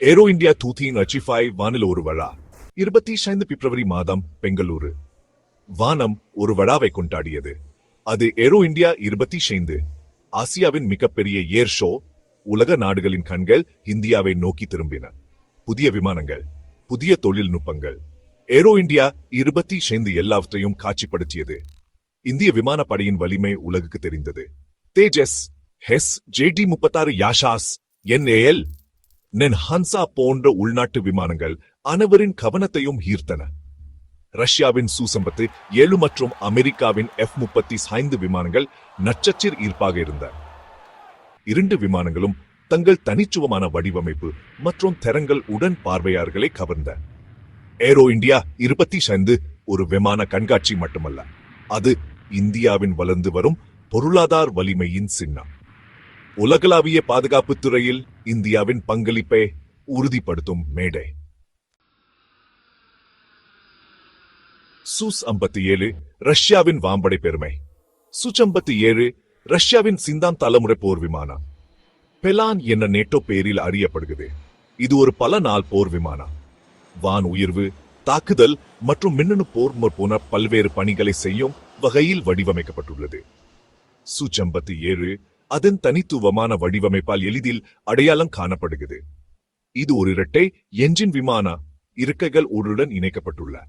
Aero India தூத்தின் அச்சிஃபாய் வானில் ஒரு விழா. இருபத்தி ஐந்து பிப்ரவரி மாதம் பெங்களூரு. வானம் ஒரு விழாவை கொண்டாடியது. அது ஏரோ இந்தியா இருபத்தி ஐந்து ஆசியாவின் மிகப்பெரிய ஏர் ஷோ உலக நாடுகளின் கண்கள் இந்தியாவை நோக்கி திரும்பின. புதிய விமானங்கள் புதிய தொழில்நுட்பங்கள். ஏரோ இந்தியா இருபத்தி ஐந்து எல்லாவற்றையும் காட்சிப்படுத்தியது. இந்திய விமானப்படையின் வலிமை உலகுக்கு தெரிந்தது. தேஜஸ் ஹெஸ் ஜேடி முப்பத்தாறு யாஷாஸ் என்ஏஎல் நென் ஹன்சா போன்ற உள்நாட்டு விமானங்கள் அனைவரின் கவனத்தையும் ஈர்த்தன. ரஷ்யாவின் சூசம்பத்து ஏழு மற்றும் அமெரிக்காவின் எஃப் முப்பத்தி ஐந்து விமானங்கள் நட்சச்சிர் ஈர்ப்பாக இருந்த. இரண்டு விமானங்களும் தங்கள் தனிச்சுவமான வடிவமைப்பு மற்றும் தரங்கள் உடன் பார்வையாளர்களை கவர்ந்த. ஏரோ இந்தியா இருபத்தி ஐந்து ஒரு விமான கண்காட்சி மட்டுமல்ல அது இந்தியாவின் வளர்ந்து வரும் பொருளாதார வலிமையின் சின்னம். உலகளாவிய பாதுகாப்புத் துறையில் இந்தியாவின் பங்களிப்பை உறுதிப்படுத்தும் மேடை. சூஸ் ஐம்பத்தி ஏழு ரஷ்யாவின் வாம்படை பெருமை. சுச் ஐம்பத்தி ஏழு ரஷ்யாவின் சிந்தாம் தலைமுறை போர் விமானம். பெலான் என்ற நேட்டோ பேரில் அறியப்படுகிறது. இது ஒரு பல நாள் போர் விமானம். வான் உயர்வு தாக்குதல் மற்றும் மின்னணு போர் போன பல்வேறு பணிகளை செய்யும் வகையில் வடிவமைக்கப்பட்டுள்ளது. சுச் ஐம்பத்தி ஏழு அதன் தனித்துவமான வடிவமைப்பால் எளிதில் அடையாளம் காணப்படுகிறது. இது ஒரு இரட்டை என்ஜின் விமான இருக்கைகள் உடன் இணைக்கப்பட்டுள்ள.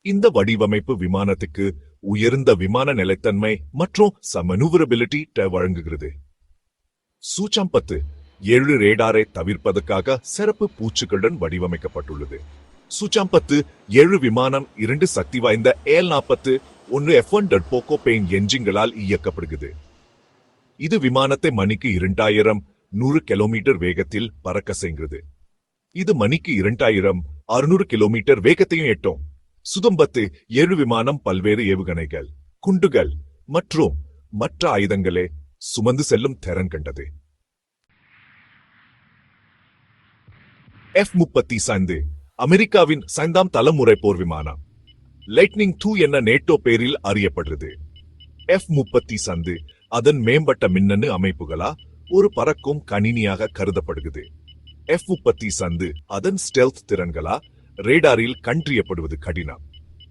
இந்த வடிவமைப்பு விமானத்துக்கு உயர்ந்த விமான நிலைத்தன்மை மற்றும் சமனுவரபிலிட்டி வழங்குகிறது. சூச்சம்பத்து ஏழு ரேடாரை தவிர்ப்பதற்காக சிறப்பு பூச்சுகளுடன் வடிவமைக்கப்பட்டுள்ளது. சூச்சாம்பத்து ஏழு விமானம் இரண்டு சக்தி வாய்ந்த ஏல் நாற்பத்து ஒன்று எஃப் ஒன் டட்போக்கோ பெயின் என்ஜின்களால் இயக்கப்படுகிறது. இது விமானத்தை மணிக்கு இரண்டாயிரம் நூறு கிலோமீட்டர் வேகத்தில் பறக்க செய்கிறது. இது மணிக்கு இரண்டாயிரம் அறுநூறு கிலோமீட்டர் வேகத்தையும் எட்டும். சுதம்பத்து ஏழு விமானம் பல்வேறு ஏவுகணைகள் குண்டுகள் மற்றும் மற்ற ஆயுதங்களை சுமந்து செல்லும் திறன் கண்டது. எஃப் முப்பத்தி ஐந்து அமெரிக்காவின் சைந்தாம் தலைமுறை போர் விமானம் லைட்னிங் டூ என நேட்டோ பேரில் அறியப்படுகிறது. எஃப் முப்பத்தி சந்து அதன் மேம்பட்ட மின்னணு அமைப்புகளா ஒரு பறக்கும் கணினியாக கருதப்படுகிறது. எஃப் முப்பத்தி சந்து அதன் ஸ்டெல்த் திறன்களா ரேடாரில் கண்டறியப்படுவது கடினம்.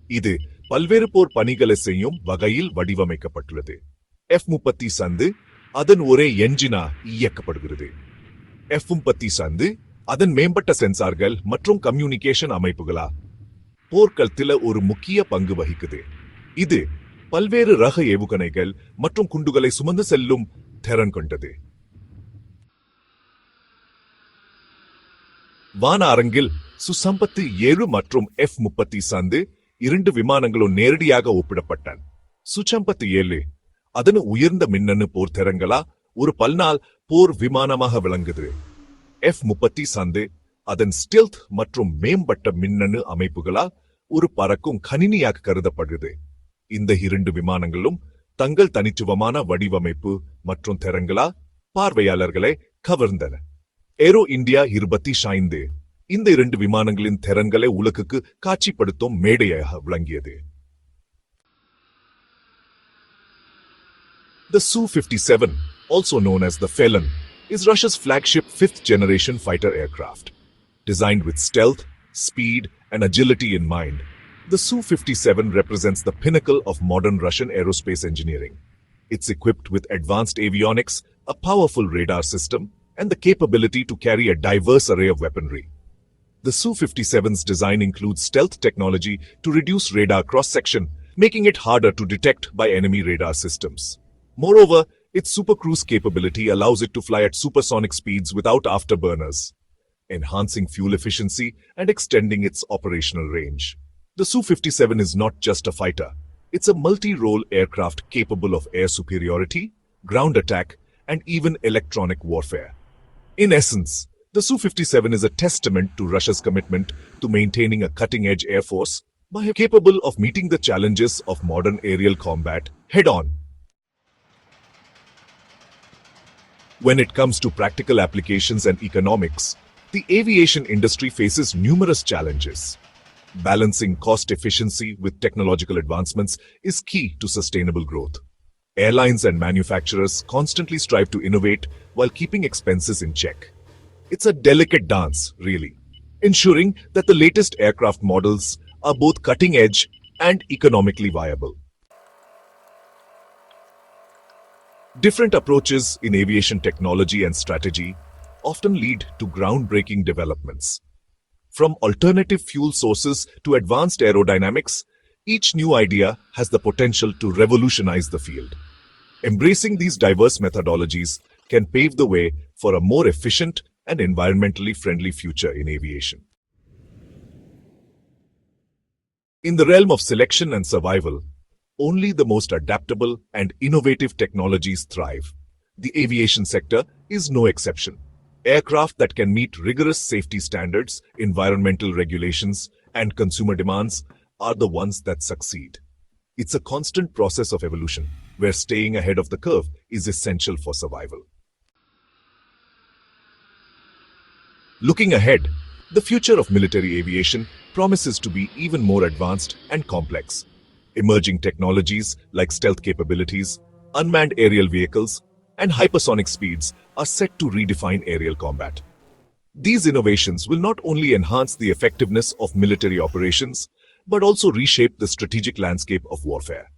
இது பல்வேறு போர் பணிகளை செய்யும் வகையில் வடிவமைக்கப்பட்டுள்ளது. எஃப் முப்பத்தி சந்து அதன் ஒரே என்ஜினா இயக்கப்படுகிறது. எஃப் முப்பத்தி சந்து அதன் மேம்பட்ட சென்சார்கள் மற்றும் கம்யூனிகேஷன் அமைப்புகளா போர்க்களத்தில் ஒரு முக்கிய பங்கு வகிக்குது. இது பல்வேறு ரக ஏவுகணைகள் மற்றும் குண்டுகளை சுமந்து செல்லும் திறன் கொண்டது. வான அரங்கில் சுசம்பத்து ஏழு மற்றும் எஃப் முப்பத்தி சந்து இரண்டு விமானங்களும் நேரடியாக ஒப்பிடப்பட்டன. சுச்சம்பத்து ஏழு அதன் உயர்ந்த மின்னணு போர் திறங்களா ஒரு பல்நாள் போர் விமானமாக விளங்குது. எஃப் முப்பத்தி சந்து அதன் ஸ்டெல்த் மற்றும் மேம்பட்ட மின்னணு அமைப்புகளால் ஒரு பறக்கும் கணினியாக கருதப்படுகிறது இந்த இரண்டு விமானங்களும் தங்கள் தனித்துவமான வடிவமைப்பு மற்றும் திறங்களா பார்வையாளர்களை கவர்ந்தன ஏரோ இந்தியா இருபத்தி ஐந்து இந்த இரண்டு விமானங்களின் திறன்களை உலகுக்கு காட்சிப்படுத்தும் மேடையாக விளங்கியது The Su-57, also known as the Felon, is Russia's flagship fifth-generation fighter aircraft. Designed with stealth, speed, and agility in mind, the Su-57 represents the pinnacle of modern Russian aerospace engineering. It's equipped with advanced avionics, a powerful radar system, and the capability to carry a diverse array of weaponry. The Su-57's design includes stealth technology to reduce radar cross-section, making it harder to detect by enemy radar systems. Moreover, its supercruise capability allows it to fly at supersonic speeds without afterburners, enhancing fuel efficiency and extending its operational range. The Su-57 is not just a fighter. It's a multi-role aircraft capable of air superiority, ground attack, and even electronic warfare. In essence, the Su-57 is a testament to Russia's commitment to maintaining a cutting-edge air force by capable of meeting the challenges of modern aerial combat head-on. When it comes to practical applications and economics, the aviation industry faces numerous challenges. Balancing cost efficiency with technological advancements is key to sustainable growth. Airlines and manufacturers constantly strive to innovate while keeping expenses in check. It's a delicate dance, really, ensuring that the latest aircraft models are both cutting edge and economically viable. Different approaches in aviation technology and strategy often lead to groundbreaking developments. From alternative fuel sources to advanced aerodynamics, each new idea has the potential to revolutionize the field. Embracing these diverse methodologies can pave the way for a more efficient and environmentally friendly future in aviation. In the realm of selection and survival, only the most adaptable and innovative technologies thrive. The aviation sector is no exception. Aircraft that can meet rigorous safety standards, environmental regulations, and consumer demands are the ones that succeed. It's a constant process of evolution where staying ahead of the curve is essential for survival. Looking ahead, the future of military aviation promises to be even more advanced and complex. Emerging technologies like stealth capabilities, unmanned aerial vehicles, and hypersonic speeds are set to redefine aerial combat. These innovations will not only enhance the effectiveness of military operations, but also reshape the strategic landscape of warfare.